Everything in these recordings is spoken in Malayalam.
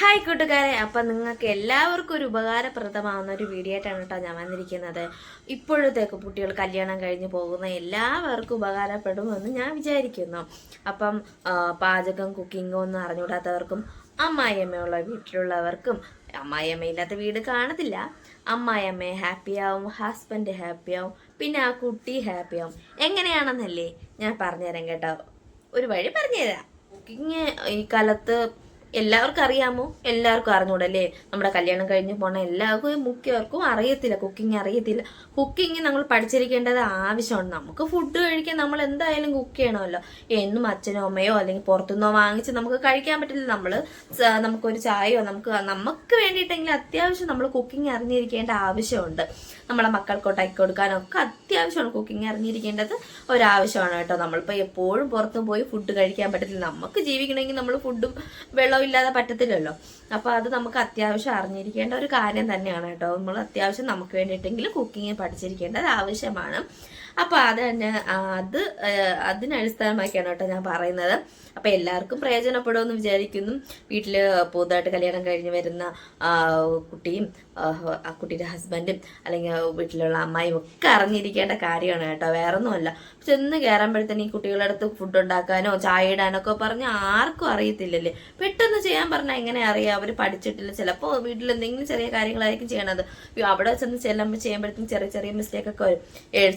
ഹായ് കൂട്ടുകാരെ. അപ്പം നിങ്ങൾക്ക് എല്ലാവർക്കും ഒരു ഉപകാരപ്രദമാവുന്ന ഒരു വീഡിയോ ആയിട്ടാണ് കേട്ടോ ഞാൻ വന്നിരിക്കുന്നത്. ഇപ്പോഴത്തേക്ക് കുട്ടികൾ കല്യാണം കഴിഞ്ഞ് പോകുന്ന എല്ലാവർക്കും ഉപകാരപ്പെടുമെന്ന് ഞാൻ വിചാരിക്കുന്നു. അപ്പം പാചകം കുക്കിങ്ങോ ഒന്നും അറിഞ്ഞുകൂടാത്തവർക്കും അമ്മായിയമ്മയുള്ള വീട്ടിലുള്ളവർക്കും അമ്മായിയമ്മയില്ലാത്ത വീട് കാണത്തില്ല. അമ്മായിയമ്മ ഹാപ്പിയാവും ഹസ്ബൻഡ് ഹാപ്പിയാവും പിന്നെ ആ കുട്ടി ഹാപ്പിയാവും എങ്ങനെയാണെന്നല്ലേ ഞാൻ പറഞ്ഞുതരാം കേട്ടോ. ഒരു വഴി പറഞ്ഞുതരാം. കുക്കിങ് ഈ കാലത്ത് എല്ലാവർക്കും അറിയാമോ? എല്ലാവർക്കും അറിഞ്ഞൂടല്ലേ? നമ്മുടെ കല്യാണം കഴിഞ്ഞ് പോണ എല്ലാവർക്കും മുഖ്യവർക്കും അറിയത്തില്ല കുക്കിംഗ് അറിയത്തില്ല. കുക്കിംഗ് നമ്മൾ പഠിച്ചിരിക്കേണ്ടത് ആവശ്യമാണ്. നമുക്ക് ഫുഡ് കഴിക്കാൻ നമ്മൾ എന്തായാലും കുക്ക് ചെയ്യണമല്ലോ. എന്നും അച്ഛനോ അമ്മയോ അല്ലെങ്കിൽ പുറത്തുനിന്നോ വാങ്ങിച്ച് നമുക്ക് കഴിക്കാൻ പറ്റില്ല. നമ്മൾ നമുക്കൊരു ചായയോ നമുക്ക് നമുക്ക് വേണ്ടിയിട്ടെങ്കിലും അത്യാവശ്യം നമ്മൾ കുക്കിംഗ് അറിഞ്ഞിരിക്കേണ്ട ആവശ്യമുണ്ട്. നമ്മളെ മക്കൾക്ക് ഉണ്ടാക്കി കൊടുക്കാനൊക്കെ അത്യാവശ്യമാണ് കുക്കിംഗ് അറിഞ്ഞിരിക്കേണ്ടത് ഒരാവശ്യമാണ് കേട്ടോ. നമ്മളിപ്പോൾ എപ്പോഴും പുറത്ത് പോയി ഫുഡ് കഴിക്കാൻ പറ്റത്തില്ല. നമുക്ക് ജീവിക്കണമെങ്കിൽ നമ്മൾ ഫുഡും വെള്ളവും ഇല്ലാതെ പറ്റത്തില്ലല്ലോ. അപ്പോൾ അത് നമുക്ക് അത്യാവശ്യം അറിഞ്ഞിരിക്കേണ്ട ഒരു കാര്യം തന്നെയാണ് കേട്ടോ. നമ്മൾ അത്യാവശ്യം നമുക്ക് വേണ്ടിയിട്ടെങ്കിലും കുക്കിംഗ് പഠിച്ചിരിക്കേണ്ടത് ആവശ്യമാണ്. അപ്പോൾ അത് തന്നെ അത് അതിനെ അടിസ്ഥാനമാക്കിയാണ് കേട്ടോ ഞാൻ പറയുന്നത്. അപ്പോൾ എല്ലാവർക്കും പ്രയോജനപ്പെടുമെന്ന് വിചാരിക്കുന്നു. വീട്ടിൽ പുതുതായിട്ട് കല്യാണം കഴിഞ്ഞ് വരുന്ന കുട്ടിയും ആ, കുട്ടിയുടെ ഹസ്ബൻഡും അല്ലെങ്കിൽ വീട്ടിലുള്ള അമ്മായും ഒക്കെ അറിഞ്ഞിരിക്കേണ്ട കാര്യമാണ് കേട്ടോ. വേറെ വേറൊന്നുമല്ല ചെന്ന് കയറുമ്പോഴത്തേന് ഈ കുട്ടികളുടെ അടുത്ത് ഫുഡ് ഉണ്ടാക്കാനോ ചായ ഇടാനോ ഒക്കെ പറഞ്ഞ് ആർക്കും അറിയത്തില്ലല്ലേ. പെട്ടെന്ന് ചെയ്യാൻ പറഞ്ഞാൽ എങ്ങനെ അറിയാം? അവർ പഠിച്ചിട്ടില്ല. ചിലപ്പോൾ വീട്ടിൽ എന്തെങ്കിലും ചെറിയ കാര്യങ്ങളായിരിക്കും ചെയ്യണത്. അവിടെ ചെന്ന് ചെല്ലുമ്പോൾ ചെയ്യുമ്പോഴത്തേക്കും ചെറിയ ചെറിയ മിസ്റ്റേക്ക് ഒക്കെ വരും.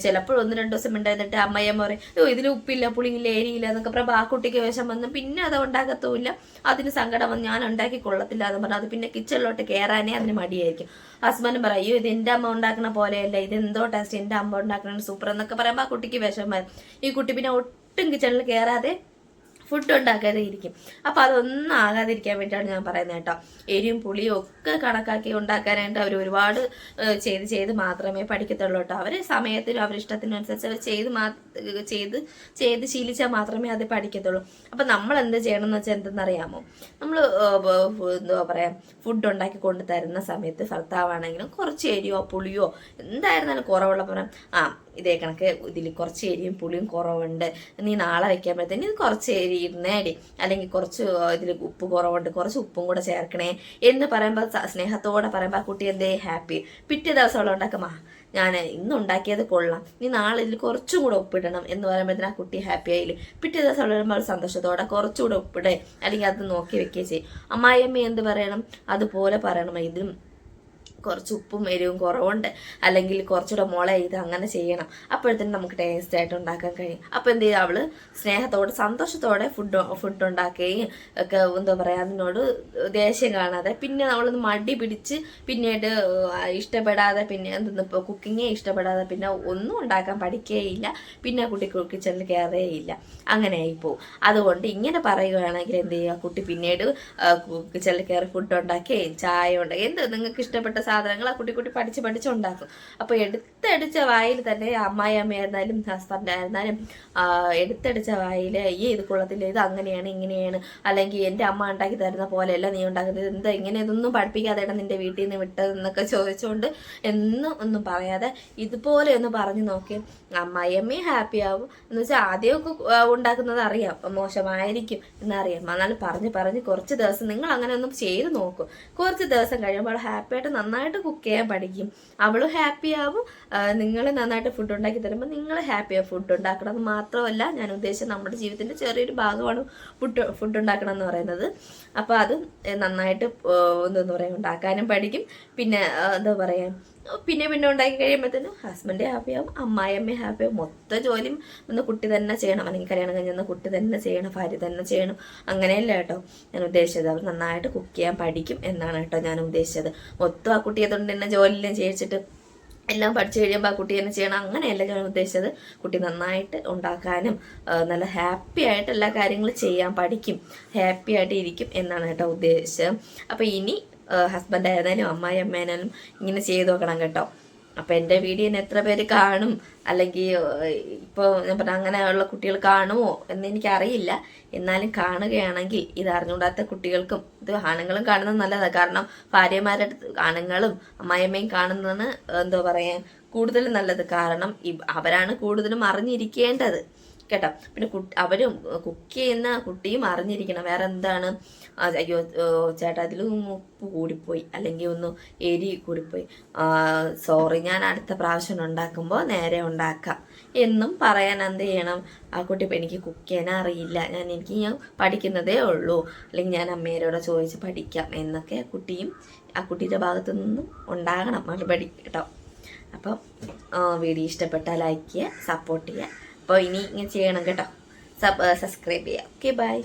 ചിലപ്പോൾ ഒന്ന് രണ്ട് ദിവസം ഉണ്ടായിരുന്നിട്ട് അമ്മയമ്മ പറയും ഓ ഇതിൽ ഉപ്പില്ല പുളിയില്ല എരിയില്ല എന്നൊക്കെ പറയുമ്പോൾ ആ കുട്ടിക്ക് വേഷം വന്ന് പിന്നെ അത് ഉണ്ടാക്കത്തുമില്ല അതിന് സങ്കടം വന്ന് ഞാൻ ഉണ്ടാക്കി കൊള്ളത്തില്ല എന്ന് പറഞ്ഞാൽ അത് പിന്നെ കിച്ചണിലോട്ട് കയറാനേ അതിന് മടിയായിരിക്കും. ഹസ്ബൻഡ് പറയും അയ്യോ ഇത് എന്റെ അമ്മ ഉണ്ടാക്കുന്ന പോലെയല്ല ഇത് എന്തോ ടേസ്റ്റ് എന്റെ അമ്മ ഉണ്ടാക്കുന്ന സൂപ്പർ എന്നൊക്കെ പറയുമ്പോൾ ആ കുട്ടിക്ക് വിഷം വരും. ഈ കുട്ടി പിന്നെ ഒട്ടും കിച്ചണിൽ കയറാതെ ഫുഡ് ഉണ്ടാക്കാതെ ഇരിക്കും അപ്പൊ അതൊന്നും ആകാതിരിക്കാൻ വേണ്ടിയാണ് ഞാൻ പറയുന്നത് കേട്ടോ. എരിയും പുളിയും ഒക്കെ കണക്കാക്കി ഉണ്ടാക്കാനായിട്ട് അവർ ഒരുപാട് ചെയ്ത് ചെയ്ത് മാത്രമേ പഠിക്കത്തുള്ളൂ കേട്ടോ. അവർ സമയത്തിനും അനുസരിച്ച് അവർ ചെയ്ത് മാ ചെയ്ത് ചെയ്ത് ശീലിച്ചാൽ മാത്രമേ അത് പഠിക്കത്തുള്ളൂ. അപ്പൊ നമ്മൾ എന്ത് ചെയ്യണം എന്ന് വെച്ചാൽ എന്തെന്നറിയാമോ? നമ്മൾ എന്താ പറയാ ഫുഡ് ഉണ്ടാക്കി കൊണ്ട് തരുന്ന സമയത്ത് ഭർത്താവാണെങ്കിലും കുറച്ച് എരിയോ പുളിയോ എന്തായിരുന്നാലും കുറവുള്ള പറയാം ആ ഇതേ കണക്ക് ഇതിൽ കുറച്ച് എരിയും പുളിയും കുറവുണ്ട്. നീ നാളെ വെക്കുമ്പോഴത്തേന് ഇത് കുറച്ച് എരി ഇരുന്നേടി അല്ലെങ്കിൽ കുറച്ച് ഇതിൽ ഉപ്പ് കുറവുണ്ട്. കുറച്ച് ഉപ്പും കൂടെ ചേർക്കണേ എന്ന് പറയുമ്പോൾ സ്നേഹത്തോടെ പറയുമ്പോൾ ആ കുട്ടി എന്തേ ഹാപ്പി. പിറ്റേ ദിവസം അവളെ ഉണ്ടാക്കുമാ ഞാൻ ഇന്ന് ഉണ്ടാക്കിയത് കൊള്ളാം. നീ നാളെ ഇതിൽ കുറച്ചും കൂടെ ഉപ്പിടണം എന്ന് പറയുമ്പോഴത്തേന് ആ കുട്ടി ഹാപ്പി ആയില്ലേ? പിറ്റേ ദിവസം അവൾ വരുമ്പോൾ സന്തോഷത്തോടെ കുറച്ചുകൂടെ ഉപ്പിടേ. അല്ലെങ്കിൽ അത് നോക്കി വെക്കുകയും ചെയ്യും. അമ്മായിയമ്മ എന്ത് പറയണം? അതുപോലെ പറയണം. ഇതിലും കുറച്ച് ഉപ്പും എരിവും കുറവുണ്ട്. അല്ലെങ്കിൽ കുറച്ചുകൂടെ മുള ഇത് അങ്ങനെ ചെയ്യണം. അപ്പോഴത്തേനും നമുക്ക് ടേസ്റ്റ് ആയിട്ട് ഉണ്ടാക്കാൻ കഴിയും. അപ്പോൾ എന്ത് ചെയ്യും അവൾ സ്നേഹത്തോടെ സന്തോഷത്തോടെ ഫുഡ് ഫുഡ് ഉണ്ടാക്കുകയും ഒക്കെ എന്താ പറയുക അതിനോട് ദേഷ്യം കാണാതെ പിന്നെ നമ്മളൊന്ന് മടി പിടിച്ച് പിന്നീട് ഇഷ്ടപ്പെടാതെ പിന്നെ എന്തെന്ന് ഇപ്പോൾ കുക്കിങ്ങേ ഇഷ്ടപ്പെടാതെ പിന്നെ ഒന്നും ഉണ്ടാക്കാൻ പഠിക്കുകയില്ല. പിന്നെ കുട്ടി കിച്ചണിൽ കയറുകയില്ല. അങ്ങനെ ആയിപ്പോവും അതുകൊണ്ട് ഇങ്ങനെ പറയുകയാണെങ്കിൽ എന്ത് ചെയ്യുക കുട്ടി പിന്നീട് കിച്ചണിൽ കയറി ഫുഡ് ഉണ്ടാക്കുകയും ചായ ഉണ്ടാക്കി എന്ത് നിങ്ങൾക്ക് ഇഷ്ടപ്പെട്ട സാധനങ്ങൾ ആ കുട്ടി കുട്ടി പഠിച്ച് പഠിച്ച് ഉണ്ടാക്കും. അപ്പോൾ എടുത്തടിച്ച വായിൽ തന്നെ അമ്മായി അമ്മയായിരുന്നാലും ഹസ്ബൻഡ് ആയിരുന്നാലും എടുത്തടിച്ച വായിൽ ഈ ഇത് ഇത് അങ്ങനെയാണ് ഇങ്ങനെയാണ് അല്ലെങ്കിൽ എന്റെ അമ്മ ഉണ്ടാക്കി തരുന്ന പോലെയല്ല നീ ഉണ്ടാക്കുന്നത് എന്താ ഇങ്ങനെ ഇതൊന്നും പഠിപ്പിക്കാതെയാണ് നിന്റെ വീട്ടിൽ നിന്ന് വിട്ടതെന്നൊക്കെ ചോദിച്ചുകൊണ്ട് എന്നും ഒന്നും പറയാതെ ഇതുപോലെ ഒന്ന് പറഞ്ഞു നോക്കി. അമ്മായി അമ്മയും ഹാപ്പി ആവും. എന്ന് വെച്ചാൽ ആദ്യമൊക്കെ ഉണ്ടാക്കുന്നത് അറിയാം. മോശമായിരിക്കും എന്നറിയാം. എന്നാലും പറഞ്ഞ് പറഞ്ഞ് കുറച്ച് ദിവസം നിങ്ങൾ അങ്ങനെ ഒന്നും ചെയ്ത് നോക്കും. കുറച്ച് ദിവസം കഴിയുമ്പോൾ ഹാപ്പി ആയിട്ട് ഹാപ്പിയായിട്ട് നന്നായിട്ട് കുക്ക് ചെയ്യാൻ പഠിക്കും. അവളും ഹാപ്പി ആവും. നിങ്ങൾ നന്നായിട്ട് ഫുഡ് ഉണ്ടാക്കി തരുമ്പോൾ നിങ്ങൾ ഹാപ്പി ആവും ഫുഡ് ഉണ്ടാക്കണം എന്ന് മാത്രമല്ല ഞാൻ ഉദ്ദേശിച്ചത് നമ്മുടെ ജീവിതത്തിന്റെ ചെറിയൊരു ഭാഗമാണ് ഫുഡ് ഫുഡ് ഉണ്ടാക്കണം എന്ന് പറയുന്നത്. അപ്പോൾ അത് നന്നായിട്ട് എന്താ പറയുക ഉണ്ടാക്കാനും പഠിക്കും. പിന്നെ എന്താ പറയുക പിന്നെ പിന്നെ ഉണ്ടാക്കി തന്നെ ഹസ്ബൻഡ് ഹാപ്പിയാവും അമ്മായിയമ്മ ഹാപ്പിയാവും മൊത്തം ജോലിയും ഒന്ന് കുട്ടി തന്നെ ചെയ്യണം. അല്ലെങ്കിൽ കല്യാണം കഴിഞ്ഞ കുട്ടി തന്നെ ചെയ്യണം ഭാര്യ തന്നെ ചെയ്യണം. അങ്ങനെയല്ല കേട്ടോ ഞാൻ ഉദ്ദേശിച്ചത്. അവർ നന്നായിട്ട് കുക്ക് ചെയ്യാൻ പഠിക്കും എന്നാണ് കേട്ടോ ഞാൻ ഉദ്ദേശിച്ചത്. മൊത്തം ആ കുട്ടിയെ കൊണ്ട് തന്നെ ജോലിയെല്ലാം ചെയ്യിച്ചിട്ട് എല്ലാം പഠിച്ചു കഴിയുമ്പോൾ ആ കുട്ടി തന്നെ ചെയ്യണം. അങ്ങനെയല്ല ഞാൻ ഉദ്ദേശിച്ചത്. കുട്ടി നന്നായിട്ട് ഉണ്ടാക്കാനും നല്ല ഹാപ്പി ആയിട്ട് എല്ലാ കാര്യങ്ങളും ചെയ്യാൻ പഠിക്കും. ഹാപ്പി ആയിട്ട് ഇരിക്കും എന്നാണ് കേട്ടോ ഉദ്ദേശിച്ചത്. അപ്പോൾ ഇനി ഹസ്ബൻഡ് ആയിരുന്നാലും അമ്മായി അമ്മേനാലും ഇങ്ങനെ ചെയ്ത് നോക്കണം കേട്ടോ. അപ്പോൾ എന്റെ വീഡിയോ എത്ര പേര് കാണും? അല്ലെങ്കിൽ ഇപ്പോൾ ഞാൻ പറഞ്ഞ അങ്ങനെയുള്ള കുട്ടികൾ കാണുമോ എന്ന് എനിക്കറിയില്ല. എന്നാലും കാണുകയാണെങ്കിൽ ഇത് അറിഞ്ഞുകൂടാത്ത കുട്ടികൾക്കും ഇത് ആണുങ്ങളും കാണുന്നത് നല്ലതാണ് കാരണം ഭാര്യമാരുടെ ആണുങ്ങളും അമ്മായിയമ്മയും കാണുന്നതാണ് എന്താ പറയാ കൂടുതൽ നല്ലത്. കാരണം അവരാണ് കൂടുതലും അറിഞ്ഞിരിക്കേണ്ടത്. കേട്ടോ. പിന്നെ അവരും കുക്ക് ചെയ്യുന്ന കുട്ടിയും അറിഞ്ഞിരിക്കണം. വേറെ എന്താണ് അയ്യോ ചേട്ടാ അതിൽ ഉപ്പ് കൂടിപ്പോയി. അല്ലെങ്കിൽ ഒന്ന് എരി കൂടിപ്പോയി. സോറി ഞാൻ അടുത്ത പ്രാവശ്യം ഉണ്ടാക്കുമ്പോൾ നേരെ ഉണ്ടാക്കാം. എന്നും പറയാൻ എന്ത് ചെയ്യണം? ആ കുട്ടി എനിക്ക് കുക്ക് ചെയ്യാൻ അറിയില്ല. ഞാൻ എനിക്ക് ഞാൻ പഠിക്കുന്നതേ ഉള്ളൂ. അല്ലെങ്കിൽ ഞാൻ അമ്മേരോട് ചോദിച്ച് പഠിക്കാം എന്നൊക്കെ കുട്ടിയും ആ കുട്ടിയുടെ ഭാഗത്തു നിന്നും ഉണ്ടാകണം. മറുപടി കേട്ടോ. അപ്പം വീഡിയോ ഇഷ്ടപ്പെട്ടാൽ ലൈക്ക് ചെയ്യുക സപ്പോർട്ട് ചെയ്യുക. അപ്പോൾ ഇനി ഇങ്ങനെ ചെയ്യണം കേട്ടോ. സബ് സബ്സ്ക്രൈബ് ചെയ്യുക ഓക്കെ ബൈ